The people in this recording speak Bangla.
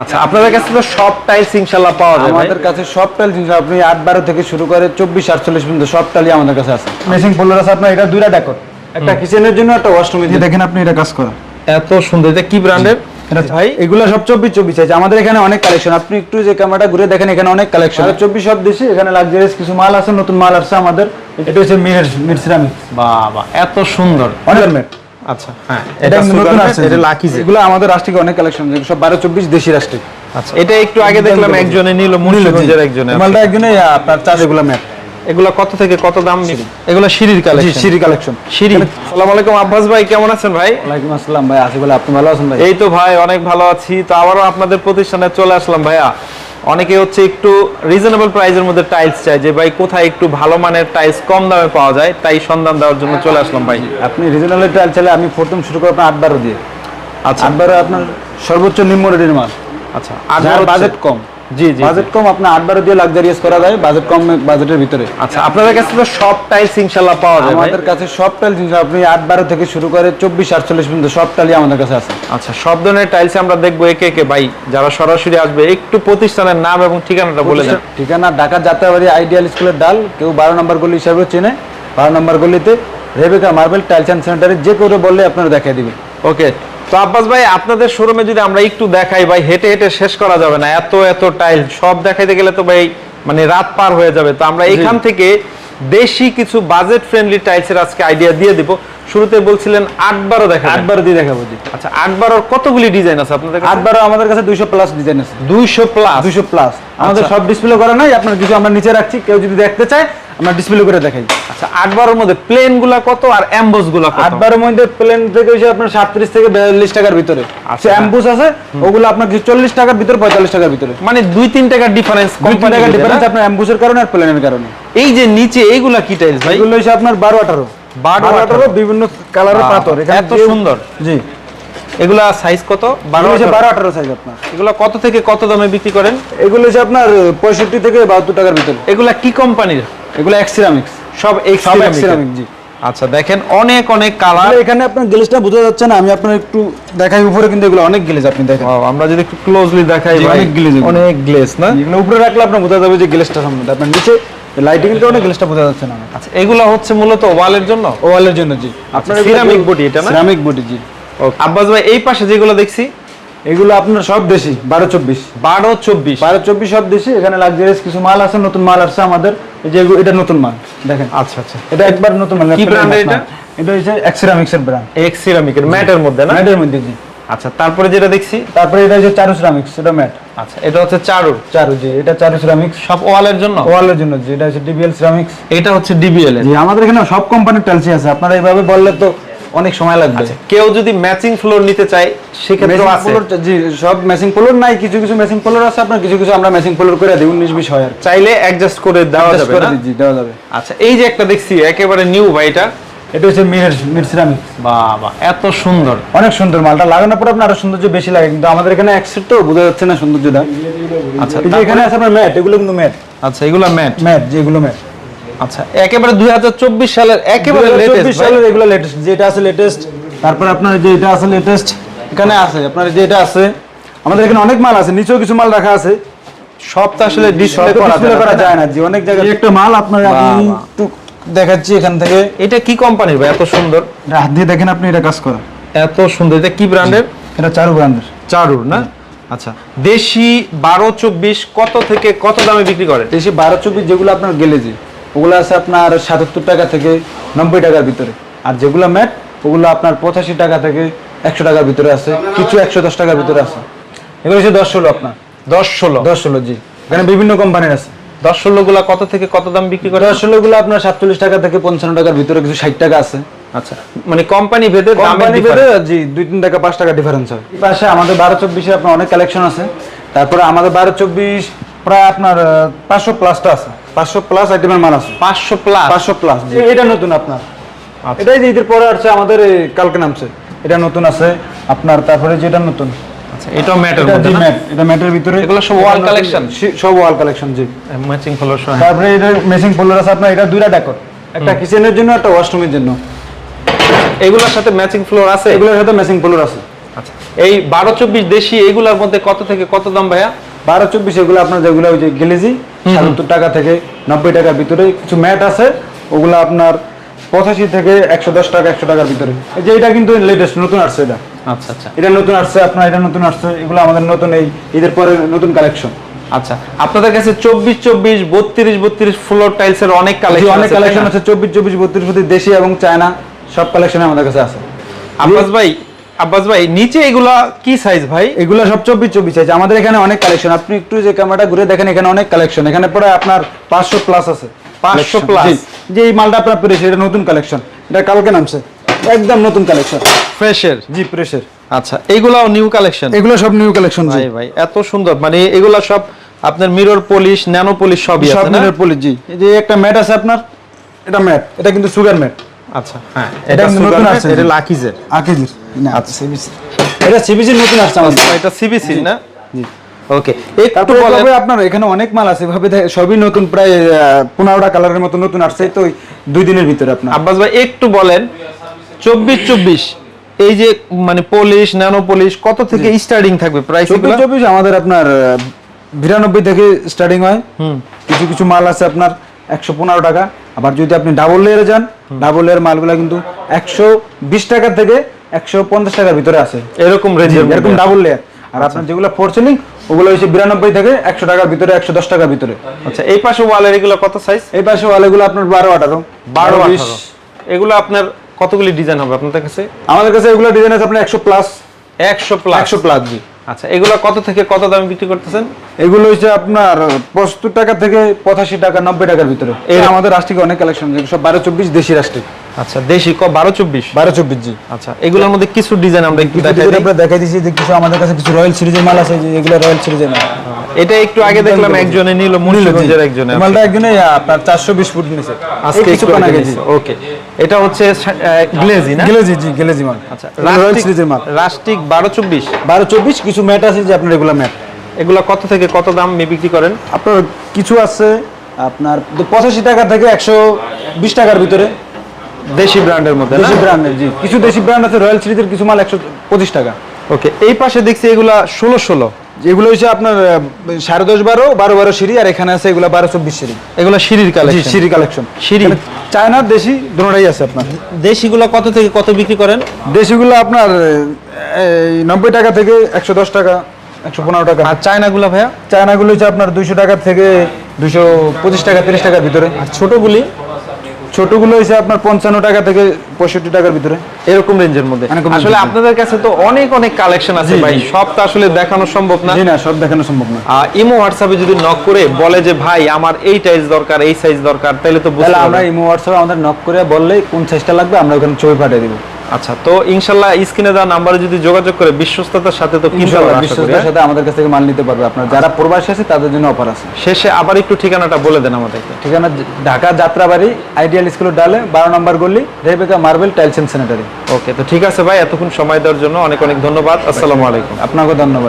আচ্ছা আপনাদের কাছে তো সব টাইলস ইনশাল্লাহ পাওয়া ভাই আমাদের কাছে সব টাইল জিনিস আপনি আট বারো থেকে শুরু করে চব্বিশ আটচল্লিশ পর্যন্ত সব টাইলই আমাদের কাছে আছে। মেশিং পোলার আছে আপনার এটা দুইটা ডেকর একটা কিচেনের জন্য একটা জন্য। দেখেন আপনি এটা কাজ করা। এত সুন্দর এটা কি ব্র্যান্ডের ভাই এগুলো সব চব্বিশ চব্বিশ আছে আমাদের এখানে অনেক কালেকশন আপনি একটু যে ক্যামেরাটা ঘুরে দেখেন এখানে অনেক কালেকশন চব্বিশ সব দেশে এখানে লাক্সারিয়াস কিছু মাল আছে নতুন মাল আসছে আমাদের। এটা হচ্ছে মির মির সিরামিক বাবা এত সুন্দর। অনেক আচ্ছা। হ্যাঁ এটা এটা নতুন নতুন এটা লাকি এগুলো আমাদের রাষ্ট্রিক অনেক কালেকশন সব বারো চব্বিশ দেশি রাষ্ট্রিক আচ্ছা। এটা একটু আগে দেখলাম একজনে নিল মুন্সিগঞ্জের একজনে। মালটা একজনে আপনার চার্জ এগুলো ম্যাট এগুলা কত থেকে কত দাম এগুলো সিঁড়ির কালেকশন সিরি কালেকশন সিঁড়ি। আসসালামু আলাইকুম আব্বাস ভাই কেমন আছেন ভাই? ওয়ালাইকুম আসসালাম ভাই আসি বলে আপনি ভালো আছেন ভাই? এই তো ভাই অনেক ভালো আছি। তো আবারও আপনাদের প্রতিষ্ঠানে চলে আসলাম ভাইয়া। অনেকে হচ্ছে একটু রিজনেবল প্রাইসের মধ্যে টাইলস চাই যে ভাই কোথায় একটু ভালো মানের টাইলস কম দামে পাওয়া যায়? তাই সন্ধান দেওয়ার জন্য চলে আসলাম ভাই। আপনি রিজনেবল টাইলস চাইলে আমি প্রথম শুরু করব আটবারও আট বারো দিয়ে। আচ্ছা। আট বারো আপনার সর্বোচ্চ নিম্ন রেটের মাল। আচ্ছা। আর বাজেট কম। জি জি বাজেট কম আপনার আট বারো দিয়ে লাক্সারিয়াস করা যায় বাজেট কম বাজেটের ভিতরে। আচ্ছা আপনাদের কাছে তো সব টাইলস ইনশাল্লাহ পাওয়া ভাই আমাদের কাছে সব টাইল জিনিস আপনি আট বারো থেকে শুরু করে চব্বিশ আটচল্লিশ পর্যন্ত সব টাইলই আমাদের কাছে আছে। আচ্ছা সব ধরনের টাইলস আমরা দেখব একে একে। ভাই যারা সরাসরি আসবে একটু প্রতিষ্ঠানের নাম এবং ঠিকানাটা বলে দেন। ঠিকানা ঢাকা যাত্রাবাড়ি আইডিয়াল স্কুলের ডাল কেউ বারো নম্বর গলি হিসাবে চেনে। বারো নম্বর গলিতে রেবেকা মার্বেল টাইলস অ্যান্ড সেন্টারে যে করে বললে আপনারা দেখাই দিবেন। ওকে তো আব্বাস ভাই আপনাদের শোরুমে যদি আমরা একটু দেখাই ভাই হেঁটে হেঁটে শেষ করা যাবে না। এত এত টাইল সব দেখাইতে গেলে তো ভাই মানে রাত পার হয়ে যাবে। তো আমরা এখান থেকে দেশি কিছু বাজেট ফ্রেন্ডলি টাইলসের আজকে আইডিয়া দিয়ে দিব। শুরুতে বলছিলেন আট বারো দেখা আট বারো দিয়ে দেখাবো জি। আচ্ছা আট বারোর কতগুলি ডিজাইন আছে আপনাদের আট বারো আমাদের কাছে দুইশো প্লাস ডিজাইন আছে। দুইশো প্লাস দুইশো প্লাস আমাদের আচ্ছা। সব ডিসপ্লে করা নাই আপনার কিছু আমরা নিচে রাখছি কেউ যদি দেখতে চায় আমরা ডিসপ্লে করে দেখাই। আচ্ছা আট বারোর মধ্যে প্লেনগুলা কত আর অ্যাম্বোসগুলা কত? আট বারোর মধ্যে প্লেন থেকে হচ্ছে আপনার সাতত্রিশ থেকে বিয়াল্লিশ টাকার ভিতরে। আচ্ছা। অ্যাম্বুস আছে ওগুলো আপনার চল্লিশ টাকার ভিতরে পঁয়তাল্লিশ টাকার ভিতরে। মানে দুই তিন টাকার ডিফারেন্স দুই তিন টাকার ডিফারেন্স আপনার অ্যাম্বুসের কারণে আর প্লেনের কারণে। এই যে নিচে এইগুলা কি টাইলস ভাই? এগুলো হচ্ছে আপনার বারো আঠারো। বারো বারো আঠারো। আঠারো বিভিন্ন কালারের পাথর। এখানে এত সুন্দর। জি। এগুলা সাইজ কত? বারো বারো হচ্ছে আঠারো? বারো আঠারো সাইজ আপনার। এগুলা কত থেকে কত দামে বিক্রি করেন? এগুলো হচ্ছে আপনার পঁয়ষট্টি থেকে বাহাত্তর টাকার ভিতরে। এগুলা কি কোম্পানির এগুলো এক্সিরামিক্স সব সব এক্স এক্সিরামিক জি। আচ্ছা দেখেন অনেক অনেক কালার এখানে আপনার গ্লেজটা বোঝা যাচ্ছে না আমি আপনার একটু দেখাই। উপরে কিন্তু এগুলো অনেক গ্লেজ আপনি দেখেন। আমরা যদি একটু ক্লোজলি দেখাই ভাই, অনেক এগুলো। অনেক গ্লেজ না? এগুলো উপরে রাখলে আপনার বোঝা যাবে যে গ্লেজটা সামনে আপনার নিচে লাইটিং এর কারণে গ্লেজটা বোঝা যাচ্ছে না। আচ্ছা এগুলা হচ্ছে মূলত ওয়ালের জন্য? ওয়ালের জন্য জি। আপনার ceramic body এটা না? সিরামিক বডি জি। আব্বাস ভাই এই পাশে যেগুলো দেখছি? এগুলো আপনার সব দেশি বারো চব্বিশ। বারো চব্বিশ। বারো চব্বিশ সব দেশি এখানে লাক্সারিয়াস কিছু মাল আছে নতুন মাল আছে আমাদের। এই যে এটা নতুন মাল দেখেন। আচ্ছা আচ্ছা। এটা একবার নতুন মাল কি এর এটা? এটা হচ্ছে এক্সিরামিক্স এর ব্র্যান্ড এক্স সিরামিকের ম্যাটের মধ্যে না? ম্যাটের মধ্যে জি। আচ্ছা তারপরে যেটা দেখছি? তারপরে এটা হচ্ছে চারু সিরামিক্স এটা ম্যাট। আচ্ছা এটা হচ্ছে চারুর চারু জি এটা চারু সিরামিক্স সব ওয়ালের জন্য? ওয়ালের জন্য জি এটা হচ্ছে ডিবিএল সিরামিক্স এটা হচ্ছে ডিবিএল জি আমাদের এখানে সব কোম্পানির টাইলসই আছে। আপনারা এইভাবে বললে তো অনেক সময় লাগবে। কেউ যদি ম্যাচিং ফ্লোর নিতে চায় সেক্ষেত্রে আছে। ফ্লোর জি সব মেশিং ফ্লোর নাই কিছু কিছু মেশিং ফ্লোর আছে আপনার কিছু কিছু আমরা মেশিং ফ্লোর করে দিই উনিশ বিশ হয় আর চাইলে অ্যাডজাস্ট করে দেওয়া যাবে না? জি দেওয়া যাবে। আচ্ছা এই যে একটা দেখছি একেবারে নিউ ভাই এটা হচ্ছে মির মির সিরামিক। বাবা এত সুন্দর। অনেক সুন্দর মালটা। লাগানোর পর আপনার আরও সৌন্দর্য বেশি লাগে কিন্তু আমাদের এখানে একসিট তো বোঝা যাচ্ছে না সৌন্দর্যটা। আচ্ছা এই যে এখানে আছে আপনার ম্যাট এগুলো কিন্তু ম্যাট। আচ্ছা এগুলো ম্যাট? ম্যাট যেগুলো ম্যাট। আচ্ছা একেবারে দুই সালের একেবারে লেটেস্ট সালের এগুলো লেটেস্ট যেটা আছে লেটেস্ট তারপর আপনার যে এটা আছে লেটেস্ট এখানে আছে আপনার যে এটা আছে। আমাদের এখানে অনেক মাল আছে নিচেও কিছু মাল রাখা আছে। সব তো আসলে ডিসপ্লে করা যায় না, যে অনেক জায়গায় একটা মাল আপনার। একটু দেখাচ্ছি এখান থেকে। এটা কি কোম্পানির ভাই? এত সুন্দর। হাত দিয়ে দেখেন আপনি এটা কাজ করা। এত সুন্দর। এটা কি ব্র্যান্ডের এটা চারু ব্র্যান্ডের চারুর না? আচ্ছা। দেশি বারো চব্বিশ কত থেকে কত দামে বিক্রি করে? দেশি বারো চব্বিশ যেগুলো আপনার গেলেজি ওগুলো আছে আপনার সাতাত্তর টাকা থেকে নব্বই টাকার ভিতরে। আর যেগুলো ম্যাট ওগুলো আপনার পঁচাশি টাকা থেকে একশো টাকার ভিতরে আছে। কিছু একশো দশ টাকার ভিতরে আছে। এগুলো হচ্ছে দশ ষোলো আপনার? দশ ষোলো। দশ ষোলো জি। এখানে বিভিন্ন কোম্পানির আছে। দশ ষোলো গুলা কত থেকে কত দাম বিক্রি করে? দশ ষোলো গুলো আপনার সাতচল্লিশ টাকা থেকে পঞ্চান্ন টাকার ভিতরে কিছু ষাট টাকা আছে। আচ্ছা মানে কোম্পানি ভেদে কোম্পানি ভেদে জি দুই তিন টাকা পাঁচ টাকা ডিফারেন্স হয়। পাশে আমাদের বারো চব্বিশে আপনার অনেক কালেকশন আছে। তারপরে আমাদের বারো চব্বিশ প্রায় আপনার পাঁচশো প্লাসটা আছে। পাঁচশো প্লাস আইটেমের মাল আছে। পাঁচশো প্লাস পাঁচশো প্লাস এটা নতুন আপনার। আচ্ছা। এটাই যে ঈদের পরে আসছে আমাদের কালকে নামছে। এটা নতুন আছে। আপনার তারপরে যেটা নতুন? আচ্ছা ম্যাটের মধ্যে ম্যাট এটা ম্যাটের ভিতরে এগুলো সব এটা wall নতুন- collection? সি- সব ওয়াল কালেকশন জি। ম্যাচিং ফ্লোর তারপরে এটা মেশিং ফোল্ডার আছে আপনার এটা দুইটা ডেকর একটা কিচেনের জন্য একটা ওয়াশরুমের জন্য। এগুলোর সাথে ম্যাচিং ফ্লোর আছে? এগুলোর সাথে মেশিং ফোল্ডার আছে। আচ্ছা এই বারো চব্বিশ দেশি মধ্যে কত থেকে কত দাম ভাইয়া? বারো চব্বিশ এগুলো আপনার যেগুলো ওই যে গেলেজি সাতাত্তর টাকা থেকে নব্বই টাকার ভিতরে কিছু ম্যাট আছে ওগুলো আপনার পঁচাশি থেকে একশো দশ টাকা একশো টাকার ভিতরে। এই যে এটা কিন্তু লেটেস্ট নতুন আসছে এটা। আচ্ছা আচ্ছা। এটা নতুন আসছে আপনার এটা নতুন আসছে এগুলো আমাদের নতুন এই ঈদের পরে নতুন কালেকশন আচ্ছা আপনাদের কাছে চব্বিশ চব্বিশ বত্রিশ বত্রিশ ফ্লোর টাইলস এর অনেক কালেকশন অনেক কালেকশন আছে চব্বিশ চব্বিশ বত্রিশ বত্রিশ দেশি এবং চায়না সব কালেকশন আমাদের কাছে আছে। আব্বাস ভাই আব্বাস ভাই নিচে এগুলা কি সাইজ ভাই? এগুলো সব চব্বিশ চব্বিশ আছে আমাদের এখানে অনেক কালেকশন আপনি একটু যে ক্যামেরাটা ঘুরে দেখেন এখানে অনেক কালেকশন এখানে পরে আপনার পাঁচশো প্লাস আছে। 500 Collection, plus? জি। যে এই মালটা আপনার পেরেছে এটা নতুন কালেকশন এটা কালকে নামছে। একদম নতুন কালেকশন ফ্রেশের জি ফ্রেশের আচ্ছা এগুলাও নিউ কালেকশন এগুলো সব নিউ কালেকশন ভাই ভাই এত সুন্দর। মানে এগুলা সব আপনার মিরর পলিশ ন্যানো পলিশ সবই সব আছে না? মিলের পলি জি। এই যে একটা ম্যাট আছে আপনার এটা ম্যাট এটা কিন্তু সুগার ম্যাট আচ্ছা হ্যাঁ এটা নতুন আছে। এটা লাকিজের। আকিজির না আচ্ছা। সিবিসি এটা সিবিসি নতুন আসছে আমাদের। এটা সিবিসি না? জি। ওকে একটু বলেন। আপনার এখানে অনেক মাল আছে। দেখে- সবই নতুন প্রায় পনেরোটা কালারের মতো নতুন আসছে। তো দুই দিনের ভিতরে আপনার। আব্বাস ভাই একটু বলেন চব্বিশ চব্বিশ। এই যে মানে পলিশ ন্যানো পলিশ কত থেকে স্টার্টিং থাকবে প্রাইস চব্বিশ চব্বিশ আমাদের আপনার বিরানব্বই থেকে স্টার্টিং হয়। কিছু কিছু মাল আছে আপনার একশো পনেরো টাকা। আবার যদি আপনি ডাবল লেয়ারে যান ডাবল লেয়ার মালগুলো কিন্তু একশো বিশ টাকা থেকে একশো পঞ্চাশ টাকার ভিতরে আছে। এরকম রেঞ্জের এরকম ডাবল লেয়ার আর আপনার যেগুলো ফোর সিলিং ওগুলো হচ্ছে বিরানব্বই থেকে একশো টাকার ভিতরে একশো দশ টাকার ভিতরে। আচ্ছা এই পাশে ওয়ালের এগুলো কত সাইজ এই পাশে ওয়ালেগুলো আপনার বারো আঠারো। বারো বিশ। এগুলো আপনার কতগুলি ডিজাইন হবে আপনাদের কাছে? আমাদের কাছে এগুলো ডিজাইন আছে আপনার একশো প্লাস একশো প্লাস একশো প্লাস জি। আচ্ছা এগুলো কত থেকে কত দামে বিক্রি করতেছেন? এগুলো হচ্ছে আপনার পঁচাত্তর টাকা থেকে পঁচাশি টাকা নব্বই টাকার ভিতরে। এই আমাদের রাষ্ট্রিক অনেক কালেকশন সব বারো চব্বিশ দেশি রাষ্ট্রিক। আচ্ছা দেশি ক বারো চব্বিশ? বারো চব্বিশ জি। আচ্ছা এগুলোর মধ্যে কিছু ডিজাইন আমরা একটু দেখাই দিচ্ছি যে কিছু আমাদের কাছে কিছু রয়্যাল সিরিজের মাল আছে যে এগুলো রয়্যাল সিরিজের মাল। এটা একটু আগে দেখলাম একজনে নিল মুন্সিগঞ্জের একজনে। মালটা একজনে আপনার চারশো বিশ ফুট নিয়েছে আজকে একটু আগে ওকে এটা হচ্ছে গ্লেজি না? গেলেজি জি গেলেজি মাল। আচ্ছা রয়্যাল সিরিজের মাল। রাস্টিক বারো চব্বিশ। বারো চব্বিশ কিছু ম্যাট আছে যে আপনার এগুলো ম্যাট। এগুলো কত থেকে কত দাম বিক্রি করেন? আপনার কিছু আছে আপনার পঁচাশি টাকা থেকে একশো বিশ টাকার ভিতরে। দেশি ব্র্যান্ডের মধ্যে না? দেশি ব্র্যান্ডের জি। কিছু দেশি ব্র্যান্ড আছে রয়্যাল সিরিজের কিছু মাল একশো পঁচিশ টাকা। ওকে এই পাশে দেখছি এগুলা ষোলো ষোলো। যেগুলো হচ্ছে আপনার সাড়ে দশ বারো বারো বারো সিঁড়ি আর এখানে আছে এগুলো বারো চব্বিশ সিঁড়ি। এগুলো সিঁড়ির কালেকশন সিঁড়ি কালেকশন সিঁড়ি? চায়নার দেশি দুটোটাই আছে আপনার। দেশিগুলো কত থেকে কত বিক্রি করেন? দেশিগুলো আপনার এই নব্বই টাকা থেকে একশো দশ টাকা একশো পনেরো টাকা। আর চায়নাগুলো ভাইয়া? চায়নাগুলো হচ্ছে আপনার দুইশো টাকা থেকে দুইশো পঁচিশ টাকা তিরিশ টাকার ভিতরে। আর ছোটগুলি? ছোটগুলো হইছে আপনার পঞ্চান্ন টাকা থেকে পঁয়ষট্টি টাকার ভিতরে। এরকম রেঞ্জের মধ্যে। আসলে আপনাদের কাছে তো অনেক অনেক কালেকশন আছে ভাই। সব তো আসলে দেখানো সম্ভব না। জি না সব দেখানো সম্ভব না। ইমো হোয়াটসঅ্যাপে যদি নক করে বলে যে ভাই আমার এই সাইজ দরকার এই সাইজ দরকার তাহলে তো বুঝতে আমরা। ইমো হোয়াটসঅ্যাপে আমাদের নক করে বললেই কোন সাইজটা লাগবে আমরা ওখানে ছবি পাঠিয়ে দিব। আচ্ছা তো ইনশাল্লাহ স্ক্রিনে দেওয়া নাম্বারে যদি যোগাযোগ করে বিশ্বস্ততার সাথে তো ইনশাআল্লাহ বিশ্বস্তের হ্যাঁ? সাথে আমাদের কাছ থেকে মাল নিতে পারবে। আপনারা যারা প্রবাসী আছে তাদের জন্য অফার আছে। শেষে আবার একটু ঠিকানাটা বলে দেন আমাদেরকে। ঠিকানা ঢাকা যাত্রাবাড়ি আইডিয়াল স্কুলের ডালে বারো নম্বর গলি Rebecca marble tiles and sanitary okay তো ঠিক আছে ভাই এতক্ষণ সময় দেওয়ার জন্য অনেক অনেক ধন্যবাদ। আসসালামু আলাইকুম। আপনাকেও ধন্যবাদ।